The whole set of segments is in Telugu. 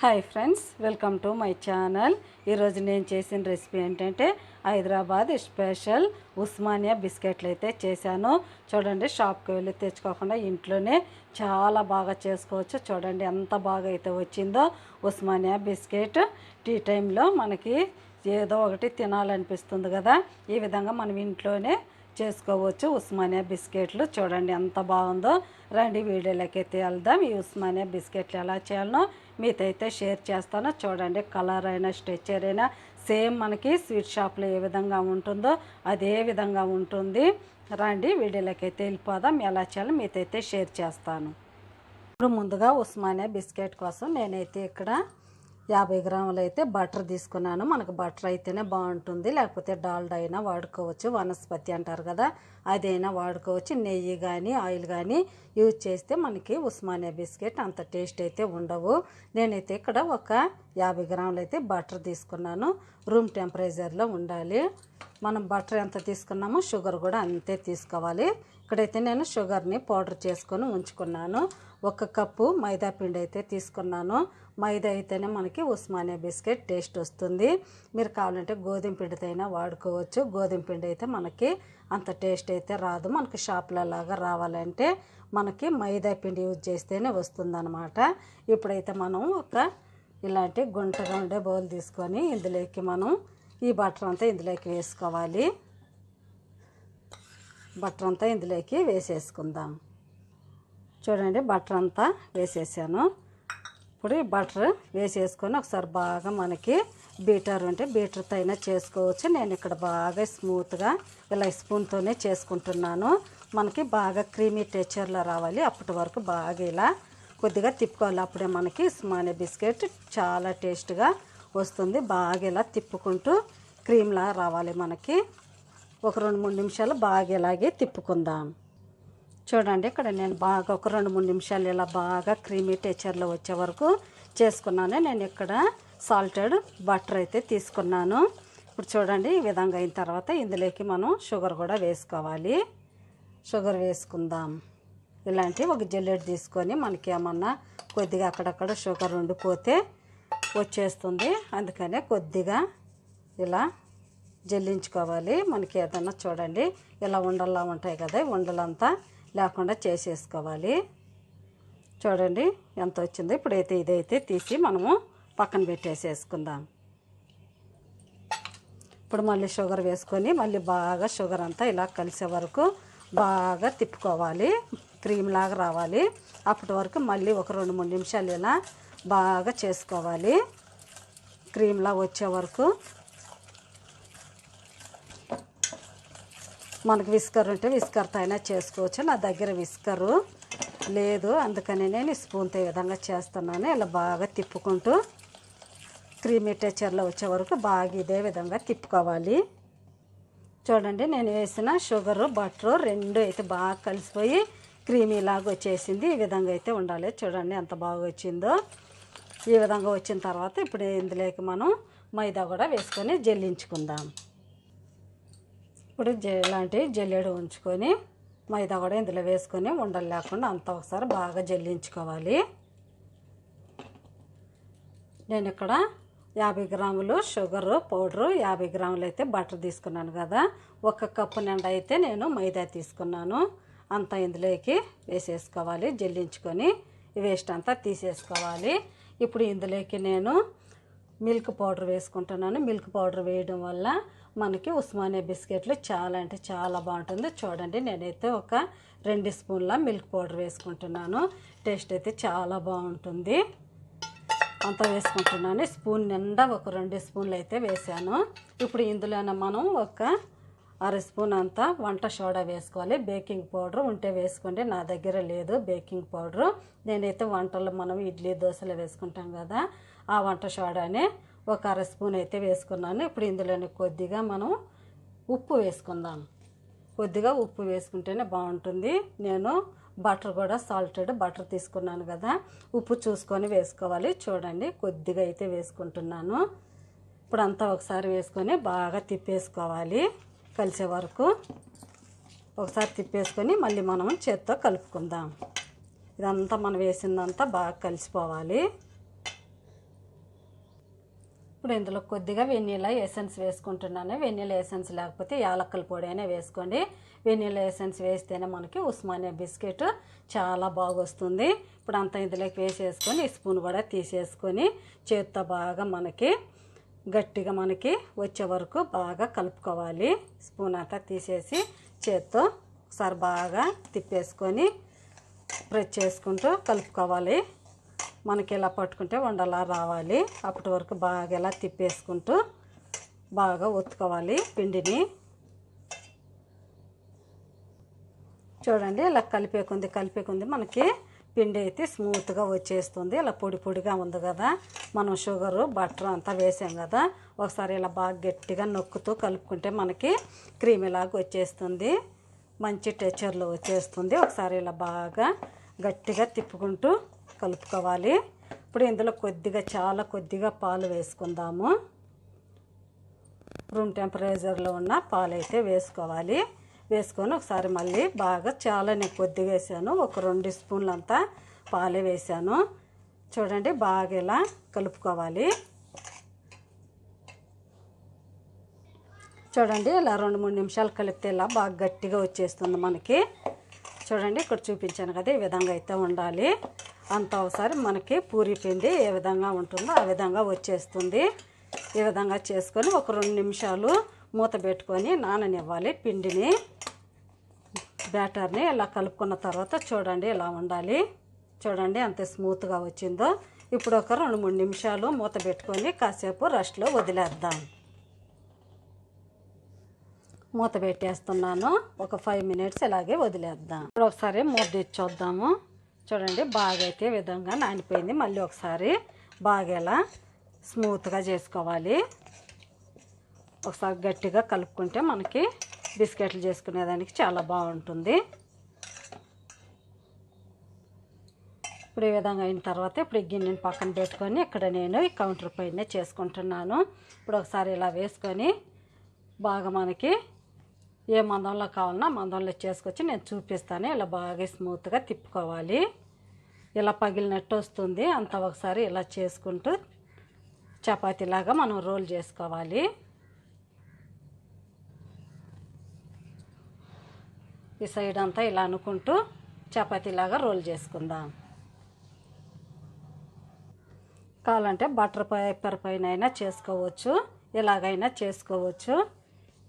Hi friends welcome to my channel ఈరోజు నేను చేసిన రెసిపీ ఏంటంటే హైదరాబాద్ స్పెషల్ ఉస్మానియా బిస్కెట్లు అయితే చేశాను. చూడండి షాప్కి వెళ్ళి తెచ్చుకోకుండా ఇంట్లోనే చాలా బాగా చేసుకోవచ్చు. చూడండి ఎంత బాగా అయితే వచ్చిందో ఉస్మానియా బిస్కెట్. టీ టైంలో మనకి ఏదో ఒకటి తినాలనిపిస్తుంది కదా. ఈ విధంగా మనం ఇంట్లోనే చేసుకోవచ్చు. ఉస్మానియా బిస్కెట్లు చూడండి ఎంత బాగుందో. రండి వీడియోలోకి అయితే వెళ్దాం. ఈ ఉస్మానియా బిస్కెట్లు ఎలా చేయాలనో మీతో అయితే షేర్ చేస్తాను. చూడండి కలర్ అయినా స్ట్రెచర్ అయినా సేమ్ మనకి స్వీట్ షాప్లో ఏ విధంగా ఉంటుందో అదే విధంగా ఉంటుంది. రండి వీడియోలోకి అయితే వెళ్ళిపోదాం. ఎలా చేయాలో మీతో అయితే షేర్ చేస్తాను. ఇప్పుడు ముందుగా ఉస్మానియా బిస్కెట్ కోసం నేనైతే ఇక్కడ యాభై గ్రాములు అయితే బటర్ తీసుకున్నాను. మనకు బటర్ అయితేనే బాగుంటుంది. లేకపోతే డాల్డా అయినా వాడుకోవచ్చు. వనస్పతి అంటారు కదా అదైనా వాడుకోవచ్చు. నెయ్యి కానీ ఆయిల్ కానీ యూజ్ చేస్తే మనకి ఉస్మానియా బిస్కెట్ అంత టేస్ట్ అయితే ఉండవు. నేనైతే ఇక్కడ ఒక యాభై గ్రాములు అయితే బటర్ తీసుకున్నాను. రూమ్ టెంపరేచర్లో ఉండాలి. మనం బటర్ ఎంత తీసుకున్నామో షుగర్ కూడా అంతే తీసుకోవాలి. ఇక్కడైతే నేను షుగర్ని పౌడర్ చేసుకొని ఉంచుకున్నాను. ఒక కప్పు మైదా పిండి అయితే తీసుకున్నాను. మైదా అయితేనే మనకి ఉస్మానియా బిస్కెట్ టేస్ట్ వస్తుంది. మీరు కావాలంటే గోధుమ పిండితో అయినా వాడుకోవచ్చు. గోధుమ పిండి అయితే మనకి అంత టేస్ట్ అయితే రాదు. మనకి షాప్లలాగా రావాలంటే మనకి మైదా పిండి యూజ్ చేస్తేనే వస్తుందన్నమాట. ఇప్పుడైతే మనం ఒక ఇలాంటి గుంటగా ఉండే బౌల్ తీసుకొని ఇందులోకి మనం ఈ బటర్ అంతా ఇందులోకి వేసుకోవాలి. బటర్ అంతా ఇందులోకి వేసేసుకుందాం. చూడండి బటర్ అంతా వేసేసాను. ఇప్పుడు ఈ బటర్ వేసేసుకొని ఒకసారి బాగా మనకి బీటర్ ఉంటే బీటర్తో అయినా చేసుకోవచ్చు. నేను ఇక్కడ బాగా స్మూత్గా ఇలా స్పూన్తోనే చేసుకుంటున్నాను. మనకి బాగా క్రీమీ టెక్చర్లో రావాలి. అప్పటి వరకు బాగా ఇలా కొద్దిగా తిప్పుకోవాలి. అప్పుడే మనకి స్మానే బిస్కెట్ చాలా టేస్ట్గా వస్తుంది. బాగా ఇలా తిప్పుకుంటూ క్రీమ్లా రావాలి మనకి. ఒక రెండు మూడు నిమిషాలు బాగా ఇలాగే తిప్పుకుందాం. చూడండి ఇక్కడ నేను బాగా ఒక రెండు మూడు నిమిషాలు ఇలా బాగా క్రీమీ టెచర్లో వచ్చే వరకు చేసుకున్నాను. నేను ఇక్కడ సాల్టెడ్ బటర్ అయితే తీసుకున్నాను. ఇప్పుడు చూడండి ఈ విధంగా అయిన తర్వాత ఇందులోకి మనం షుగర్ కూడా వేసుకోవాలి. షుగర్ వేసుకుందాం. ఇలాంటి ఒక జల్లెడ్ తీసుకొని మనకి ఏమన్నా కొద్దిగా అక్కడక్కడ షుగర్ ఉండిపోతే వచ్చేస్తుంది. అందుకనే కొద్దిగా ఇలా జల్లించుకోవాలి. మనకి ఏదన్నా చూడండి ఇలా ఉండల్లా ఉంటాయి కదా ఉండలంతా లేకుండా చేసేసుకోవాలి. చూడండి ఎంత వచ్చిందో. ఇప్పుడైతే ఇదైతే తీసి మనము పక్కన పెట్టేసేసుకుందాం. ఇప్పుడు మళ్ళీ షుగర్ వేసుకొని మళ్ళీ బాగా షుగర్ అంతా ఇలా కలిసే వరకు బాగా తిప్పుకోవాలి. క్రీమ్ లాగా రావాలి. అప్పటి వరకు మళ్ళీ ఒక రెండు మూడు నిమిషాలు ఇలా బాగా చేసుకోవాలి. క్రీమ్లా వచ్చే వరకు మనకు విస్కర్ ఉంటే విస్కర్తో అయినా చేసుకోవచ్చు. నా దగ్గర విస్కరు లేదు. అందుకని నేను స్పూన్తో ఈ విధంగా చేస్తున్నాను. ఇలా బాగా తిప్పుకుంటూ క్రీమీ టెక్చర్లో వచ్చే వరకు బాగా ఇదే విధంగా తిప్పుకోవాలి. చూడండి నేను వేసిన షుగరు బటరు రెండు అయితే బాగా కలిసిపోయి క్రీమీ లాగా వచ్చేసింది. ఈ విధంగా అయితే ఉండాలి. చూడండి ఎంత బాగా వచ్చిందో. ఈ విధంగా వచ్చిన తర్వాత ఇప్పుడు ఇందులోకి మనం మైదా కూడా వేసుకొని జల్లించుకుందాం. ఇప్పుడు ఇలాంటి జల్లెడు ఉంచుకొని మైదా కూడా ఇందులో వేసుకొని ఉండలు లేకుండా అంతా ఒకసారి బాగా జల్లించుకోవాలి. నేను ఇక్కడ యాభై గ్రాములు షుగరు పౌడరు యాభై గ్రాములు అయితే బటర్ తీసుకున్నాను కదా. ఒక కప్పు నిండా అయితే నేను మైదా తీసుకున్నాను. అంతా ఇందులోకి వేసేసుకోవాలి జల్లించుకొని వేస్ట్ అంతా తీసేసుకోవాలి. ఇప్పుడు ఇందులోకి నేను మిల్క్ పౌడర్ వేసుకుంటున్నాను. మిల్క్ పౌడర్ వేయడం వల్ల మనకి ఉస్మానియా బిస్కెట్లు చాలా అంటే చాలా బాగుంటుంది. చూడండి నేనైతే ఒక రెండు స్పూన్ల మిల్క్ పౌడర్ వేసుకుంటున్నాను. టేస్ట్ అయితే చాలా బాగుంటుంది. అంతా వేసుకుంటున్నాను. స్పూన్ నిండా ఒక రెండు స్పూన్లు అయితే వేసాను. ఇప్పుడు ఇందులోనే మనం ఒక అర స్పూన్ అంతా వంట సోడా వేసుకోవాలి. బేకింగ్ పౌడర్ ఉంటే వేసుకోండి నా దగ్గర లేదు బేకింగ్ పౌడరు. నేనైతే వంటలు మనం ఇడ్లీ దోశలు వేసుకుంటాం కదా ఆ వంట సోడానే ఒక అర స్పూన్ అయితే వేసుకున్నాను. ఇప్పుడు ఇందులోనే కొద్దిగా మనం ఉప్పు వేసుకుందాం. కొద్దిగా ఉప్పు వేసుకుంటేనే బాగుంటుంది. నేను బటర్ కూడా సాల్టెడ్ బటర్ తీసుకున్నాను కదా. ఉప్పు చూసుకొని వేసుకోవాలి. చూడండి కొద్దిగా అయితే వేసుకుంటున్నాను. ఇప్పుడు అంతా ఒకసారి వేసుకొని బాగా తిప్పేసుకోవాలి కలిసే వరకు. ఒకసారి తిప్పేసుకొని మళ్ళీ మనం చేత్తో కలుపుకుందాం. ఇదంతా మనం వేసిందంతా బాగా కలిసిపోవాలి. ఇప్పుడు ఇందులో కొద్దిగా వెన్నీలా ఎసెన్స్ వేసుకుంటున్నాను. వెన్నెల ఎసెన్స్ లేకపోతే యాలక్కల పొడి అయినా వేసుకోండి. వెన్నెల ఎసెన్స్ వేస్తేనే మనకి ఉస్మానియా బిస్కెట్ చాలా బాగా వస్తుంది ఇప్పుడు అంతా ఇందులోకి వేసేసుకొని స్పూన్ కూడా తీసేసుకొని చేత్తో బాగా మనకి గట్టిగా మనకి వచ్చే వరకు బాగా కలుపుకోవాలి. స్పూన్ అంతా తీసేసి చేత్తో ఒకసారి బాగా తిప్పేసుకొని ప్రెస్ చేసుకుంటూ కలుపుకోవాలి. మనకి ఇలా పట్టుకుంటే వండలా రావాలి. అప్పటి వరకు బాగా ఇలా తిప్పేసుకుంటూ బాగా ఒత్తుకోవాలి పిండిని. చూడండి ఇలా కలిపేకుంది కలిపేకుంది మనకి పిండి అయితే స్మూత్గా వచ్చేస్తుంది. ఇలా పొడి పొడిగా ఉంది కదా. మనం షుగరు బటర్ అంతా వేసాం కదా. ఒకసారి ఇలా బాగా గట్టిగా నొక్కుతూ కలుపుకుంటే మనకి క్రీమ్ వచ్చేస్తుంది. మంచి టెక్చర్లో వచ్చేస్తుంది. ఒకసారి ఇలా బాగా గట్టిగా తిప్పుకుంటూ కలుపుకోవాలి. ఇప్పుడు ఇందులో కొద్దిగా చాలా కొద్దిగా పాలు వేసుకుందాము. రూమ్ టెంపరేచర్లో ఉన్న పాలు అయితే వేసుకోవాలి. వేసుకొని ఒకసారి మళ్ళీ బాగా చాలా నేను కొద్దిగా వేసాను. ఒక రెండు స్పూన్లు అంతా పాలే వేసాను. చూడండి బాగా ఇలా కలుపుకోవాలి. చూడండి ఇలా రెండు మూడు నిమిషాలు కలిపితే ఇలా బాగా గట్టిగా వచ్చేస్తుంది మనకి. చూడండి ఇక్కడ చూపించాను కదా ఈ విధంగా అయితే ఉండాలి. అంత ఒకసారి మనకి పూరి పిండి ఏ విధంగా ఉంటుందో ఆ విధంగా వచ్చేస్తుంది. ఈ విధంగా చేసుకొని ఒక రెండు నిమిషాలు మూత పెట్టుకొని నాననివ్వాలి పిండిని. బ్యాటర్ని ఇలా కలుపుకున్న తర్వాత చూడండి ఇలా ఉండాలి. చూడండి అంత స్మూత్గా వచ్చిందో. ఇప్పుడు ఒక రెండు మూడు నిమిషాలు మూత పెట్టుకొని కాసేపు రెస్ట్లో వదిలేద్దాం. మూత పెట్టేస్తున్నాను. ఒక ఫైవ్ మినిట్స్ ఇలాగే వదిలేద్దాం. ఇప్పుడు ఒకసారి మూత తెచ్చి చూద్దాము చూడండి బాగా అయితే ఈ విధంగా నానిపోయింది. మళ్ళీ ఒకసారి బాగా ఇలా స్మూత్గా చేసుకోవాలి. ఒకసారి గట్టిగా కలుపుకుంటే మనకి బిస్కెట్లు చేసుకునేదానికి చాలా బాగుంటుంది. ఇప్పుడు ఈ విధంగా అయిన తర్వాత ఇప్పుడు ఈ గిన్నెని పక్కన పెట్టుకొని ఇక్కడ నేను ఈ కౌంటర్ పైన చేసుకుంటున్నాను. ఇప్పుడు ఒకసారి ఇలా వేసుకొని బాగా మనకి ఏ మందంలో కావాలన్నా మందంలో చేసుకొచ్చి నేను చూపిస్తాను. ఇలా బాగా స్మూత్గా తిప్పుకోవాలి. ఇలా పగిలినట్టు వస్తుంది. అంత ఒకసారి ఇలా చేసుకుంటూ చపాతీలాగా మనం రోల్ చేసుకోవాలి. ఈ సైడ్ అంతా ఇలా అనుకుంటూ చపాతీలాగా రోల్ చేసుకుందాం. కావాలంటే బటర్ పేపర్ పైన అయినా చేసుకోవచ్చు. ఇలాగైనా చేసుకోవచ్చు.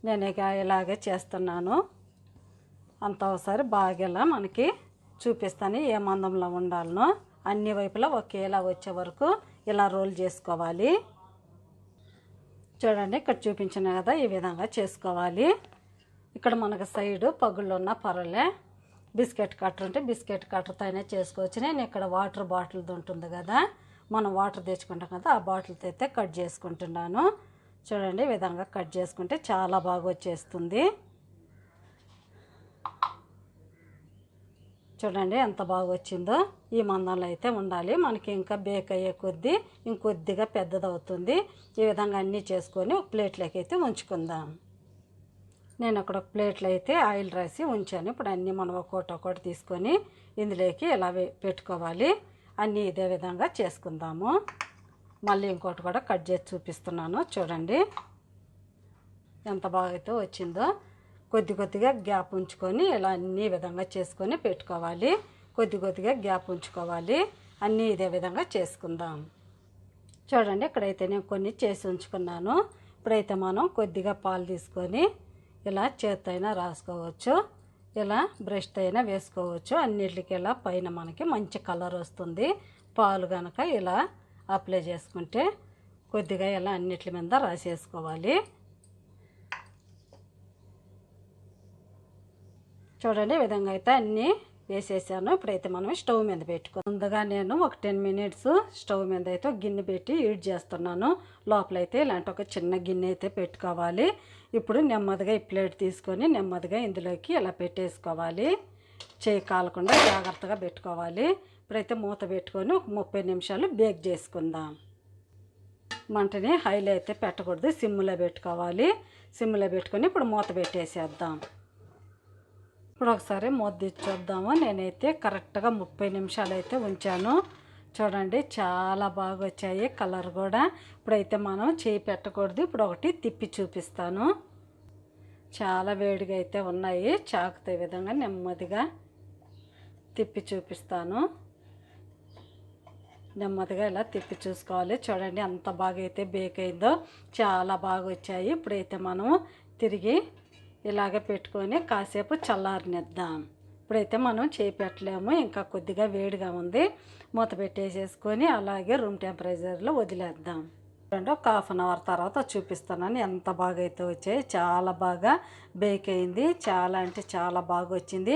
నేను ఇక ఇలాగే చేస్తున్నాను. అంత ఒకసారి బాగా ఇలా మనకి చూపిస్తాను ఏ మందంలో ఉండాలనో. అన్ని వైపులా ఒకేలా వచ్చే వరకు ఇలా రోల్ చేసుకోవాలి. చూడండి ఇక్కడ చూపించిన కదా ఈ విధంగా చేసుకోవాలి. ఇక్కడ మనకు సైడ్ పగుళ్ళు ఉన్న పర్వాలే. బిస్కెట్ కట్టర్ ఉంటే బిస్కెట్ కట్టర్తోనే చేసుకోవచ్చు. నేను ఇక్కడ వాటర్ బాటిల్ది ఉంటుంది కదా మనం వాటర్ తెచ్చుకుంటాం కదా ఆ బాటిల్తో అయితే కట్ చేసుకుంటున్నాను. చూడండి ఈ విధంగా కట్ చేసుకుంటే చాలా బాగా వచ్చేస్తుంది. చూడండి ఎంత బాగా వచ్చిందో. ఈ మందంలో అయితే ఉండాలి. మనకి ఇంకా బేక్ అయ్యే కొద్దీ ఇంకొద్దిగా పెద్దదవుతుంది. ఈ విధంగా అన్నీ చేసుకొని ఒక ప్లేట్లోకి అయితే ఉంచుకుందాం. నేను అక్కడ ఒక ప్లేట్లో అయితే ఆయిల్ రాసి ఉంచాను. ఇప్పుడు అన్నీ మనం ఒక్కోటి ఒకటి తీసుకొని ఇందులోకి ఇలా పెట్టుకోవాలి. అన్నీ ఇదే విధంగా చేసుకుందాము. మళ్ళీ ఇంకోటి కూడా కట్ చేసి చూపిస్తున్నాను. చూడండి. ఎంత బాగా అయితే వచ్చిందో. కొద్ది కొద్దిగా గ్యాప్ ఉంచుకొని ఇలా అన్ని విధంగా చేసుకొని పెట్టుకోవాలి. కొద్ది కొద్దిగా గ్యాప్ ఉంచుకోవాలి. అన్నీ ఇదే విధంగా చేసుకుందాం. చూడండి ఇక్కడైతే నేను కొన్ని చేసి ఉంచుకున్నాను. ఇప్పుడైతే మనం కొద్దిగా పాలు తీసుకొని ఇలా చేత్తైనా రాసుకోవచ్చు. ఇలా బ్రష్ అయినా వేసుకోవచ్చు. అన్నిటికి ఇలా పైన మనకి మంచి కలర్ వస్తుంది. పాలు కనుక ఇలా అప్లై చేసుకుంటే కొద్దిగా ఇలా అన్నిటి మీద రాసేసుకోవాలి. చూడండి ఈ విధంగా అయితే అన్నీ వేసేసాను. ఇప్పుడైతే మనం స్టవ్ మీద పెట్టుకో ముందుగా నేను ఒక టెన్ మినిట్స్ స్టవ్ మీద అయితే గిన్నె పెట్టి హీట్ చేస్తున్నాను. లోపలైతే ఇలాంటి ఒక చిన్న గిన్నె అయితే పెట్టుకోవాలి. ఇప్పుడు నెమ్మదిగా ఈ ప్లేట్ తీసుకొని నెమ్మదిగా ఇందులోకి ఇలా పెట్టేసుకోవాలి. చేయి కాలకుండా జాగ్రత్తగా పెట్టుకోవాలి. ఇప్పుడైతే మూత పెట్టుకొని ఒక ముప్పై నిమిషాలు బేక్ చేసుకుందాం. మంటని హైలో అయితే పెట్టకూడదు సిమ్లో పెట్టుకోవాలి. సిమ్లో పెట్టుకొని ఇప్పుడు మూత పెట్టేసేద్దాం. ఇప్పుడు ఒకసారి మూత తెచ్చేద్దాము నేనైతే కరెక్ట్గా ముప్పై నిమిషాలు అయితే ఉంచాను. చూడండి చాలా బాగా వచ్చాయి కలర్ కూడా. ఇప్పుడైతే మనం చేయి పెట్టకూడదు. ఇప్పుడు ఒకటి తిప్పి చూపిస్తాను. చాలా వేడిగా అయితే ఉన్నాయి. చాకుతే విధంగా నెమ్మదిగా తిప్పి చూపిస్తాను. నెమ్మదిగా ఇలా తిప్పి చూసుకోవాలి. చూడండి ఎంత బాగా అయితే బేక్ అయిందో చాలా బాగా వచ్చాయి ఇప్పుడైతే మనం తిరిగి ఇలాగే పెట్టుకొని కాసేపు చల్లారనిద్దాం. ఇప్పుడైతే మనం చేపెట్టలేము ఇంకా కొద్దిగా వేడిగా ఉంది. మూత పెట్టేసేసుకొని అలాగే రూమ్ టెంపరేచర్లో వదిలేద్దాం. చూడండి ఒక హాఫ్ అన్ అవర్ తర్వాత చూపిస్తున్నాను ఎంత బాగా అయితే వచ్చాయి. చాలా బాగా బేక్ అయింది. చాలా అంటే చాలా బాగా వచ్చింది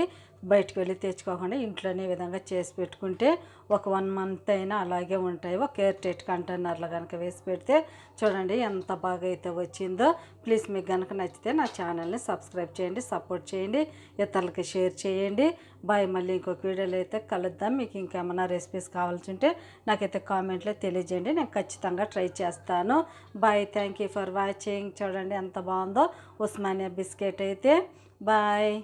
బయటకు వెళ్ళి తెచ్చుకోకుండా ఇంట్లోనే విధంగా చేసి పెట్టుకుంటే ఒక వన్ మంత్ అయినా అలాగే ఉంటాయి. ఒక ఎయిర్ టైట్ కంటైనర్లో కనుక వేసి పెడితే చూడండి ఎంత బాగా అయితే వచ్చిందో. ప్లీజ్ మీకు కనుక నచ్చితే నా ఛానల్ని సబ్స్క్రైబ్ చేయండి సపోర్ట్ చేయండి ఇతరులకి షేర్ చేయండి. బాయ్. మళ్ళీ ఇంకొక వీడియోలో అయితే కలుద్దాం. మీకు ఇంకేమైనా రెసిపీస్ కావాల్సి ఉంటే నాకైతే కామెంట్లో తెలియజేయండి. నేను ఖచ్చితంగా ట్రై చేస్తాను. Bye. Thank you for watching. చూడండి ఎంత బాగుందో ఉస్మానియా బిస్కెట్ అయితే. బాయ్.